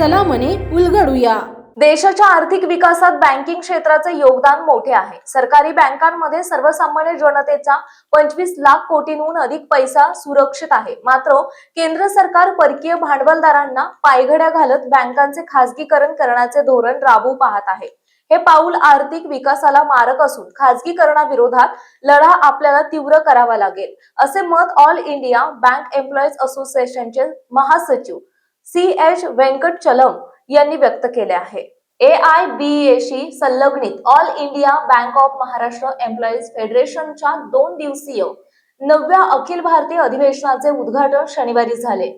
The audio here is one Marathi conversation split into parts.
चला मने उलगडूया. देशाच्या आर्थिक विकासात बँकिंग क्षेत्राचे योगदान मोठे आहे. सरकारी बँकांमध्ये सर्वसामान्य जनतेचा पंचवीस लाख कोटींहून अधिक पैसा सुरक्षित आहे. मात्र केंद्र सरकार परकीय भांडवलदारांना पायघड्या घालत बँकांचे खासगीकरण करण्याचे धोरण राबवू पाहत आहे. हे पाऊल आर्थिक विकासाला मारक असून खासगीकरणाविरोधात लढा आपल्याला तीव्र करावा लागेल असे मत ऑल इंडिया बँक एम्प्लॉईज असोसिएशनचे महासचिव सी एच व्यंकटचलम यांनी व्यक्त केले आहे. ए आय बी एशी संलग्नित all India bank of Maharashtra employees फेडरेशनच्या दोन दिवसीय नवव्या अखिल भारतीय अधिवेशनाचे उद्घाटन शनिवारी झाले.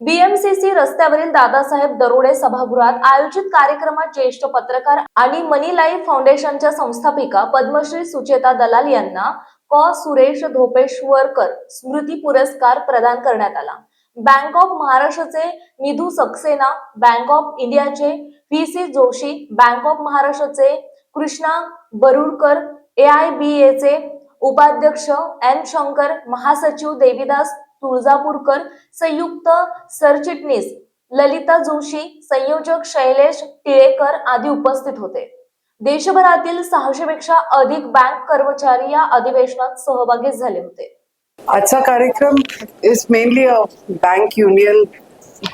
बीएमसीसी रस्त्यावरील दादासाहेब दरोडे सभागृहात आयोजित कार्यक्रमात ज्येष्ठ पत्रकार आणि मनी लाईफ फाउंडेशनच्या संस्थापिका पद्मश्री सुचेता दलाल यांना क. सुरेश धोपेश्वरकर स्मृती पुरस्कार प्रदान करण्यात आला. बँक ऑफ महाराष्ट्राचे निधू सक्सेना बँक ऑफ इंडियाचे V C Joshi bank of महाराष्ट्राचे कृष्णा बरुडकर ए आय बी एचे उपाध्यक्ष एन शंकर महासचिव देवीदास तुळजापूरकर संयुक्त सरचिटणीस ललिता जोशी संयोजक शैलेश टिळेकर आदी उपस्थित होते. देशभरातील सहाशे पेक्षा अधिक बँक कर्मचारी या अधिवेशनात सहभागी झाले होते. आजचा कार्यक्रम is mainly a bank union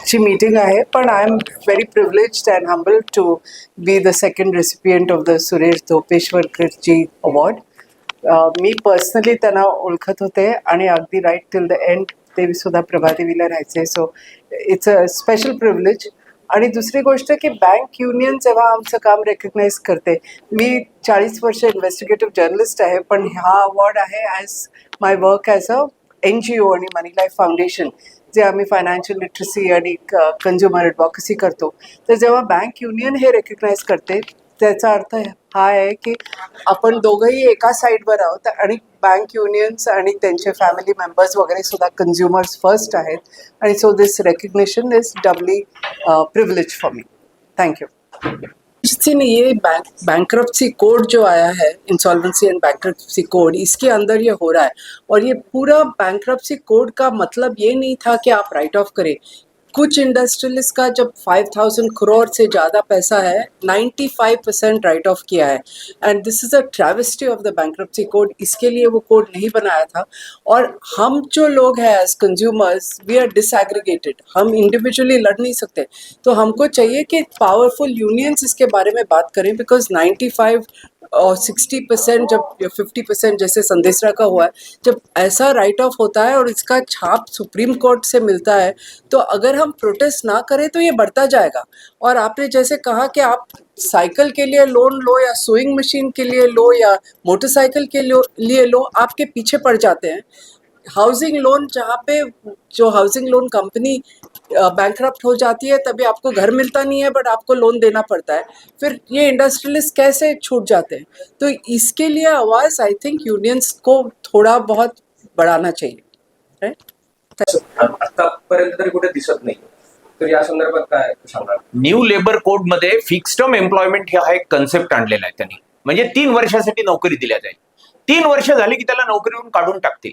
ची मीटिंग आहे पण I am very privileged and humble to be the second recipient of the Suresh धोपेश्वरकरजी award मी पर्सनली त्यांना ओळखत होते आणि अगदी राईट टिल द एंड ते सुद्धा प्रभादेवीला राहायचे. So it's a special privilege आणि दुसरी गोष्ट की बँक युनियन जेव्हा आमचं काम रेकग्नाईज करते मी चाळीस वर्ष इन्व्हेस्टिगेटिव्ह जर्नलिस्ट आहे पण हा अवॉर्ड आहे as my work as a N G O आणि मनी लाईफ फाउंडेशन जे आम्ही फायनान्शियल लिटरसी आणि कन्झ्युमर ॲडवॉकसी करतो. तर जेव्हा बँक युनियन हे रेकग्नाईज करते त्याचा अर्थ हा आहे की आपण दोघंही एका साईडवर आहोत आणि बँक युनियन्स आणि त्यांचे फॅमिली मेंबर्स वगैरे सुद्धा कन्झ्युमर्स फर्स्ट आहेत. आणि so this recognition is doubly privilege for me thank you you जिससे ने ये बैंक बैंक्रप्सी कोड जो आया है इंसॉल्वेंसी एंड बैंक्रप्सी कोड इसके अंदर ये हो रहा है। और ये पूरा बैंक्रप्सी कोड का मतलब ये नहीं था कि आप राइट ऑफ़ करें। कुछ इंडस्ट्रियलिस्ट का जब 5000 करोड़ से ज़्यादा पैसा है 95 परसेंट राइट ऑफ़ किया है। And this is a travesty of the bankruptcy code इसके लिए वो कोड नहीं बनाया था। और हम जो लोग हैं as consumers we are disaggregated Hum individually लड़ नहीं सकते। तो हमको चाहिए कि पावरफुल यूनियंस इसके बारे में बात करें बिकॉज़ 95 और सिक्सटी परसेंट जब फिफ्टी परसेंट जैसे संदेशरा का हुआ है, जब ऐसा राइट ऑफ़ होता है और इसका छाप सुप्रीम कोर्ट से मिलता है तो अगर हम प्रोटेस्ट ना करें तो ये बढ़ता जाएगा। और आपने जैसे कहा कि आप साइकिल के लिए लोन लो या सुइंग मशीन के लिए लो या मोटरसाइकिल के लिए लो, आपके पीछे पड़ जाते हैं। हाउसिंग लोन जहाँ पे जो हाउसिंग लोन कंपनी बैंक हो जाती है तभी आपको घर मिलता नहीं है बट आपको लोन देना पड़ता है। फिर ये इंडस्ट्रियलिस्ट कैसे छूट जाते हैं? तो इसके लिए आवाज़ आई थिंक यूनियंस को थोड़ा बहुत बढ़ाना चाहिए। राइट आतापर्यंत तरी कुठे दिसत नाही. तर या संदर्भात काय सांगाल न्यू लेबर कोडमध्ये फिक्स टर्म एम्प्लॉयमेंट हा एक कन्सेप्ट आणलेला आहे त्यांनी. म्हणजे तीन वर्षासाठी नोकरी दिल्या जाईल. तीन वर्ष झाली की त्याला नोकरीवरून काढून टाकतील.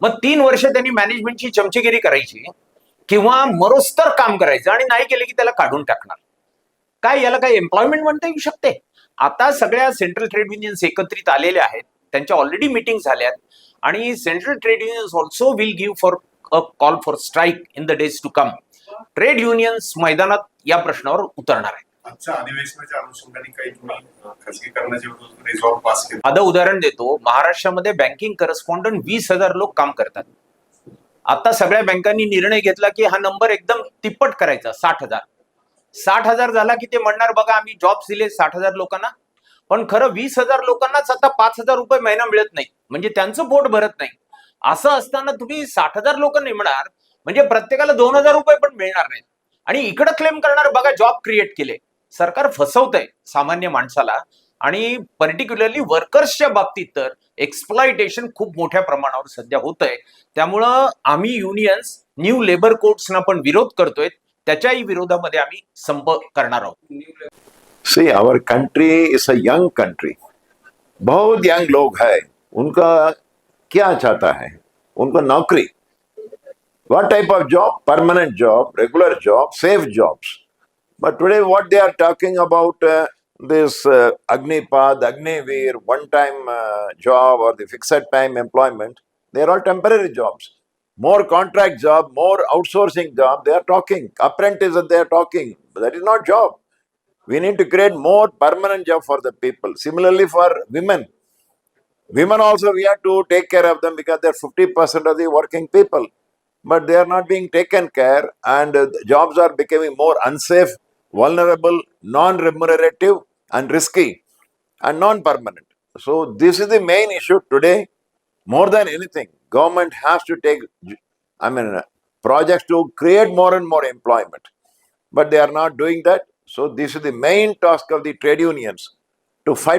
मग तीन वर्ष त्यांनी मॅनेजमेंटची चमचेगिरी करायची किंवा मरोस्तर काम करायचं आणि नाही केलं की त्याला काढून टाकणार. काय याला काय एम्प्लॉयमेंट म्हणता येऊ शकते? आता सगळ्या सेंट्रल ट्रेड युनियन्स एकत्रित आलेल्या आहेत. त्यांच्या ऑलरेडी मिटिंग झाल्यात. आणि central trade unions also will give for a call for strike in the days to come trade unions मैदानात या प्रश्नावर उतरणार आहे आजच्या अधिवेशनाच्या अनुषंगाने काही तुम्ही खासगीकरणाचे पास केले. आता उदाहरण देतो महाराष्ट्रामध्ये बँकिंग करस्पॉन्डंट वीस हजार लोक काम करतात. आता सगळ्या बँकांनी निर्णय घेतला की हा नंबर एकदम तिप्पट करायचा साठ हजार. साठ हजार झाला की ते म्हणणार बघा आम्ही जॉब दिले साठ हजार लोकांना पण खरं वीस हजार लोकांनाच आता पाच हजार रुपये महिना मिळत नाही. म्हणजे त्यांचं पोट भरत नाही. असं असताना तुम्ही साठ हजार लोक नेमणार म्हणजे प्रत्येकाला दोन हजार रुपये पण मिळणार नाहीत. आणि इकडं क्लेम करणार बघा जॉब क्रिएट केले. सरकार फसवतंय सामान्य माणसाला. आणि पर्टिक्युलरली वर्कर्सच्या बाबतीत तर एक्सप्लॉयटेशन खूप मोठ्या प्रमाणावर सध्या होत आहे त्यामुळं आम्ही युनियन्स न्यू लेबर कोड्सना पण विरोध करतोय. त्याच्याही विरोधामध्ये आम्ही संप करणार आहोत. See our country is a young country बहुत यंग लोग है. उनका क्या चाहता है? उनको नौकरी. What type of job? Permanent job regular job safe jobs. But today, what they are talking about uh, this uh, Agnipad, Agniveer, one-time uh, job or the fixed-time employment, they are all temporary jobs. More contract job, more outsourcing job. They are talking apprentice. They are talking. But that is not job. We need to create more permanent job for the people. Similarly, for women, women also we have to take care of them because they're 50% of the working people but they are not being taken care and uh, jobs are becoming more unsafe vulnerable non-remunerative and risky and non-permanent. So this is the main issue today. More than anything government has to take i mean uh, projects to create more and more employment. But they are not doing that. So this is the main task of the trade unions to fight